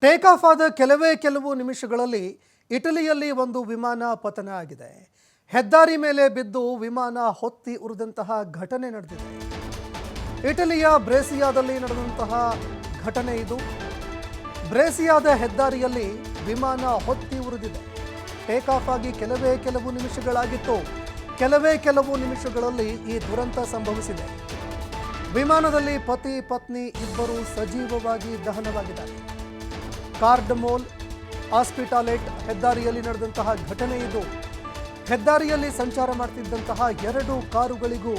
Take off ಆದ ಕೆಲವೇ ಕೆಲವು ನಿಮಿಷಗಳಲ್ಲಿ ಇಟಲಿಯಲ್ಲಿ ಒಂದು ವಿಮಾನ ಪತನ ಆಗಿದೆ. ಹೆದ್ದಾರಿ ಮೇಲೆ ಬಿದ್ದು ವಿಮಾನ ಹೊತ್ತಿ ಉರಿದಂತಹ ಘಟನೆ ನಡೆದಿದೆ. ಇಟಲಿಯ ಬ್ರೇಸಿಯಾದಲ್ಲಿ ನಡೆದಂತಹ ಘಟನೆ ಇದು. ಬ್ರೇಸಿಯಾದ ಹೆದ್ದಾರಿಯಲ್ಲಿ ವಿಮಾನ ಹೊತ್ತಿ ಉರಿದಿದೆ. ಟೇಕ್ ಆಫ್ ಆಗಿ ಕೆಲವೇ ಕೆಲವು ನಿಮಿಷಗಳಾಗಿತ್ತು. ಕೆಲವೇ ಕೆಲವು ನಿಮಿಷಗಳಲ್ಲಿ ಈ ದುರಂತ ಸಂಭವಿಸಿದೆ. ವಿಮಾನದಲ್ಲಿ ಪತಿ ಪತ್ನಿ ಇಬ್ಬರು ಸಜೀವವಾಗಿ ದಹನವಾಗಿದ್ದಾರೆ. ಕಾರ್ಡಮೋಲ್ ಆಸ್ಪಿಟಾಲೆಟ್ ಹೆದ್ದಾರಿಯಲ್ಲಿ ನಡೆದಂತಹ ಘಟನೆ ಇದು. ಹೆದ್ದಾರಿಯಲ್ಲಿ ಸಂಚಾರ ಮಾಡ್ತಿದ್ದಂತಹ ಎರಡು ಕಾರುಗಳಿಗೂ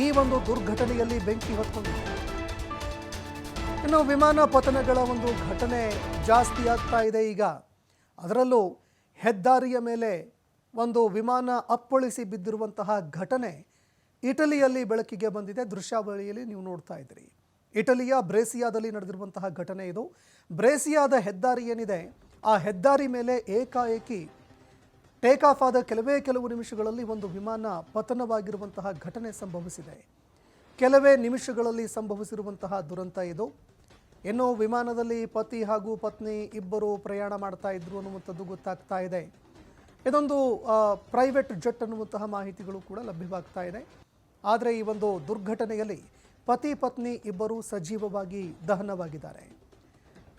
ಈ ಒಂದು ದುರ್ಘಟನೆಯಲ್ಲಿ ಬೆಂಕಿ ಹೊತ್ಕೊಂಡಿದೆ. ಇನ್ನು ವಿಮಾನ ಪತನಗಳ ಒಂದು ಘಟನೆ ಜಾಸ್ತಿ ಆಗ್ತಾ ಇದೆ ಈಗ. ಅದರಲ್ಲೂ ಹೆದ್ದಾರಿಯ ಮೇಲೆ ಒಂದು ವಿಮಾನ ಅಪ್ಪಳಿಸಿ ಬಿದ್ದಿರುವಂತಹ ಘಟನೆ ಇಟಲಿಯಲ್ಲಿ ಬೆಳಕಿಗೆ ಬಂದಿದೆ. ದೃಶ್ಯಾವಳಿಯಲ್ಲಿ ನೀವು ನೋಡ್ತಾ ಇದ್ದೀರಿ. ಇಟಲಿಯ ಬ್ರೇಸಿಯಾದಲ್ಲಿ ನಡೆದಿರುವಂತಹ ಘಟನೆ ಇದು. ಬ್ರೇಸಿಯಾದ ಹೆದ್ದಾರಿ ಏನಿದೆ, ಆ ಹೆದ್ದಾರಿ ಮೇಲೆ ಏಕಾಏಕಿ ಟೇಕ್ ಆಫ್ ಆದ ಕೆಲವೇ ಕೆಲವು ನಿಮಿಷಗಳಲ್ಲಿ ಒಂದು ವಿಮಾನ ಪತನವಾಗಿರುವಂತಹ ಘಟನೆ ಸಂಭವಿಸಿದೆ. ಕೆಲವೇ ನಿಮಿಷಗಳಲ್ಲಿ ಸಂಭವಿಸಿರುವಂತಹ ದುರಂತ ಇದು. ಇನ್ನು ವಿಮಾನದಲ್ಲಿ ಪತಿ ಹಾಗೂ ಪತ್ನಿ ಇಬ್ಬರು ಪ್ರಯಾಣ ಮಾಡ್ತಾ ಇದ್ರು ಅನ್ನುವಂಥದ್ದು ಗೊತ್ತಾಗ್ತಾ ಇದೆ. ಇದೊಂದು ಪ್ರೈವೇಟ್ ಜೆಟ್ ಅನ್ನುವಂತಹ ಮಾಹಿತಿಗಳು ಕೂಡ ಲಭ್ಯವಾಗ್ತಾ ಇದೆ. ಆದರೆ ಈ ಒಂದು ದುರ್ಘಟನೆಯಲ್ಲಿ ಪತಿ ಪತ್ನಿ ಇಬ್ಬರು ಸಜೀವವಾಗಿ ದಹನವಾಗಿದ್ದಾರೆ.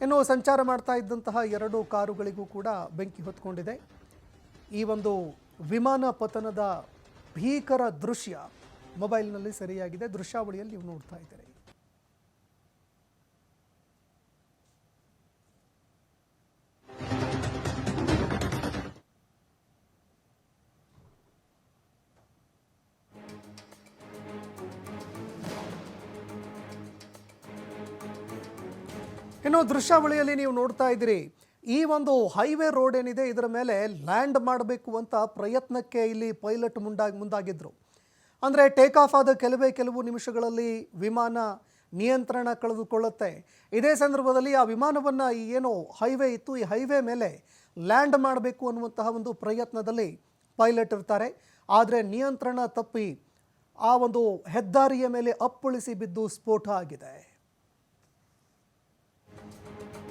ಇನ್ನು ಸಂಚಾರ ಮಾಡ್ತಾ ಇದ್ದಂತಹ ಎರಡು ಕಾರುಗಳಿಗೂ ಕೂಡ ಬೆಂಕಿ ಹೊತ್ಕೊಂಡಿದೆ. ಈ ಒಂದು ವಿಮಾನ ಪತನದ ಭೀಕರ ದೃಶ್ಯ ಮೊಬೈಲ್ನಲ್ಲಿ ಸರಿಯಾಗಿದೆ. ದೃಶ್ಯಾವಳಿಯಲ್ಲಿ ನೀವು ನೋಡ್ತಾ ಇದ್ದೀರಿ. ಇನ್ನು ದೃಶ್ಯಾವಳಿಯಲ್ಲಿ ನೀವು ನೋಡ್ತಾ ಇದ್ದೀರಿ. ಈ ಒಂದು ಹೈವೇ ರೋಡ್ ಏನಿದೆ, ಇದರ ಮೇಲೆ ಲ್ಯಾಂಡ್ ಮಾಡಬೇಕು ಅಂತ ಪ್ರಯತ್ನಕ್ಕೆ ಇಲ್ಲಿ ಪೈಲಟ್ ಮುಂದಾಗಿ ಮುಂದಾಗಿದ್ರು. ಅಂದರೆ ಟೇಕ್ ಆಫ್ ಆದ ಕೆಲವೇ ಕೆಲವು ನಿಮಿಷಗಳಲ್ಲಿ ವಿಮಾನ ನಿಯಂತ್ರಣ ಕಳೆದುಕೊಳ್ಳುತ್ತೆ. ಇದೇ ಸಂದರ್ಭದಲ್ಲಿ ಆ ವಿಮಾನವನ್ನು ಈ ಏನು ಹೈವೇ ಇತ್ತು, ಈ ಹೈವೇ ಮೇಲೆ ಲ್ಯಾಂಡ್ ಮಾಡಬೇಕು ಅನ್ನುವಂತಹ ಒಂದು ಪ್ರಯತ್ನದಲ್ಲಿ ಪೈಲಟ್ ಇರ್ತಾರೆ. ಆದರೆ ನಿಯಂತ್ರಣ ತಪ್ಪಿ ಆ ಒಂದು ಹೆದ್ದಾರಿಯ ಮೇಲೆ ಅಪ್ಪಳಿಸಿ ಬಿದ್ದು ಸ್ಫೋಟ ಆಗಿದೆ.